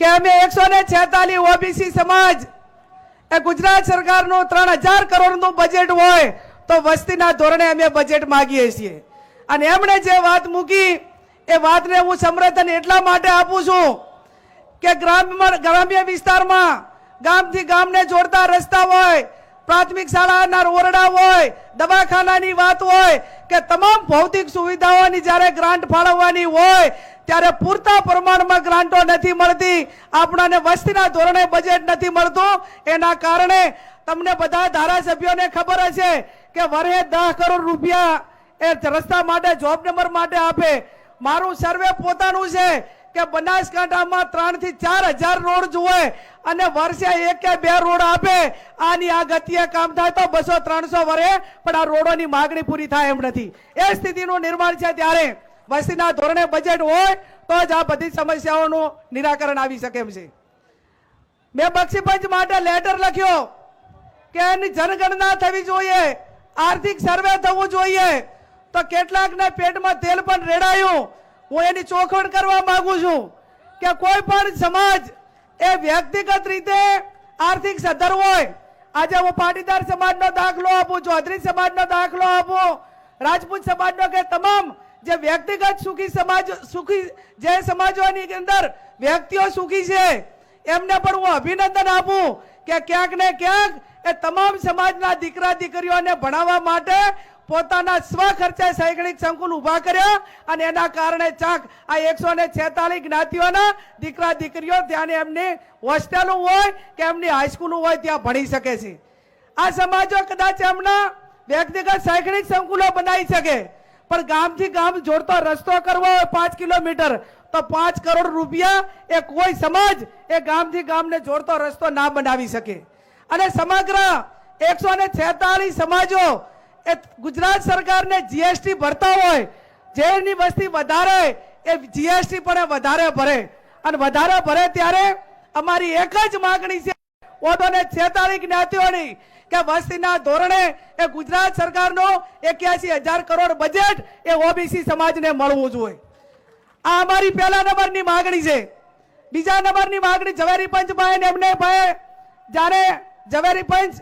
કે અમે એકસો ને છેતાલીસ ઓબીસી સમાજ, એ ગુજરાત સરકારનું ત્રણ હજાર કરોડનું બજેટ હોય તો વસ્તીના ધોરણે અમે બજેટ માગીએ છીએ. અને એમણે જે વાત મૂકી, એ વાતને હું સમર્થન એટલા માટે આપું છું કે ગ્રામ્ય ગ્રામ્ય વિસ્તારમાં ગામથી ગામને જોડતા રસ્તા હોય, પ્રાથમિક શાળાના ઓરડા હોય, દવાખાનાની વાત હોય, કે તમામ ભૌતિક સુવિધાઓની જ્યારે ગ્રાન્ટ ફાળવવાની હોય ત્યારે પૂરતા પ્રમાણમાં ગ્રાન્ટો નથી મળતી, આપણાને વસ્તીના ધોરણે બજેટ નથી મળતું. એના કારણે તમને બધા ધારાસભ્યોને ખબર હશે કે વરે દસ કરોડ રૂપિયા એ રસ્તા માટે જોબ નંબર માટે આપે. મારું સર્વે પોતાનું છે કે બનાસકાંઠામાં ત્રણથી ચાર હજાર રોડ જુએ અને વર્ષે એક કે બે રોડ આપે. આની આ ગતિએ કામ થાય તો બસો ત્રણસો વરે પણ આ રોડોની માગણી પૂરી થાય એમ નથી. એ સ્થિતિનું નિર્માણ છે ત્યારે. વસ્તીના ધોરણે બજેટ હોય તો જ આ બધી સમસ્યાઓનું નિરાકરણ આવી શકે એમ છે. મેં બક્ષીપંચ માટે લેટર લખ્યો કે એની જનગણના થવી જોઈએ, આર્થિક સર્વે થવું જોઈએ. તો કેટલાકને પેટમાં તેલ પણ રેડાયું. હું એની ચોખવણ કરવા માંગુ છું કે કોઈ પણ સમાજ એ વ્યક્તિગત રીતે આર્થિક સદ્ધર હોય. આજે હું પાટીદાર સમાજનો દાખલો આપું ચૌધરી સમાજનો દાખલો આપું, રાજપૂત સમાજનો કે તમામ જે વ્યક્તિગત સુખી સમાજ, સુખી જે સમાજોની અંદર વ્યક્તિઓ સુખી છે, એમને પણ હું અભિનંદન આપું કે ક્યાંક ને ક્યાંક એ તમામ સમાજના દીકરા, દીકરીઓને ભણાવવા માટે પોતાના સ્વ ખર્ચે શૈક્ષણિક સંકુલ ઊભા કર્યા અને એના કારણે ચાક આ એકસો ને છેતાલીસ જ્ઞાતિઓના દીકરા, દીકરીઓ ત્યાં એમની હોસ્ટેલો હોય કે એમની હાઈસ્કૂલો હોય ત્યાં ભણી શકે છે. આ સમાજો કદાચ એમના વ્યક્તિગત શૈક્ષણિક સંકુલો બનાવી શકે. પણ ગામથી ગામ જોડતો રસ્તો કરવો હોય પાંચ કિલોમીટર, તો પાંચ કરોડ રૂપિયા એ કોઈ સમાજ એ ગામથી ગામને જોડતો રસ્તો ના બનાવી શકે. અને સમગ્ર એકસો ને છેતાલીસ સમાજો એ ગુજરાત સરકારને જીએસટી ભરતા હોય જેની વસ્તી વધારે, એ જીએસટી પણ વધારે ભરે. અને વધારે ભરે ત્યારે અમારી એક જ માગણી છે ઓટોને છેતાલીસ જ્ઞાતિઓની કે વસ્તીના ધોરણે એ ગુજરાત સરકારનો એક્યાસી હજાર કરોડ બજેટ એ ઓબીસી સમાજને મળવું જોઈએ. આ અમારી પહેલા નંબરની માગણી છે. બીજા નંબરની માગણી ઝવેરી પંચ ભાઈ ને એમને ભાઈ જ્યારે ઝવેરી પંચ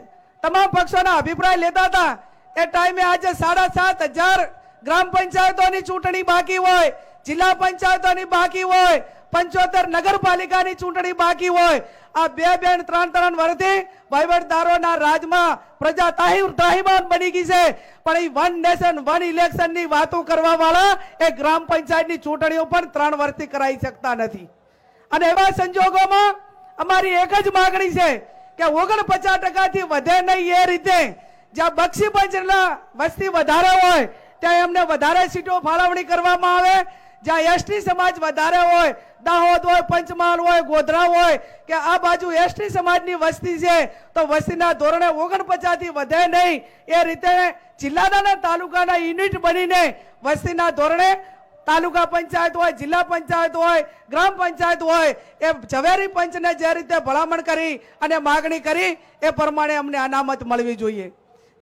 તમામ પક્ષોના અભિપ્રાય લેતા હતા, એ ટાઈમે આજે સાડા સાત હજાર ગ્રામ પંચાયતોની ચૂંટણી બાકી હોય, જિલ્લા પંચાયતોની બાકી હોય, પંચોતેર નગરપાલિકાની ચૂંટણી બાકી હોય આ બે બેન, ત્રણ ત્રણ વર્ષથી વહીવટદારોના રાજમાં પ્રજા તાહી તાહીમાન બની ગઈ છે. પણ એ વન નેશન, વન ઇલેક્શનની વાતો કરવા વાળા એ ગ્રામ પંચાયતની ચૂંટણીઓ પણ ત્રણ વર્ષથી કરાવી શકતા નથી. અને એવા સંજોગોમાં અમારી એક જ માગણી છે કે ઓગણપચાસ ટકાથી વધે નહીં એ રીતે. જ્યાં બક્ષી પંચના વસ્તી વધારે હોય, ત્યાં એમને વધારે સીટો ફાળવણી કરવામાં આવે જ્યાં એસટી સમાજ વધારે હોય, દાહોદ હોય, પંચમહાલ હોય, ગોધરા હોય, કે આ બાજુ એસટી સમાજની વસ્તી છે, તો વસ્તીના ધોરણે ઓગણપચાસથી વધે નહીં. એ રીતે જિલ્લાના તાલુકાના યુનિટ બનીને વસ્તીના ધોરણે તાલુકા પંચાયત હોય, જિલ્લા પંચાયત હોય, ગ્રામ પંચાયત હોય, એ ઝવેરી પંચને જે રીતે ભલામણ કરી અને માગણી કરી, એ પ્રમાણે અમને અનામત મળવી જોઈએ.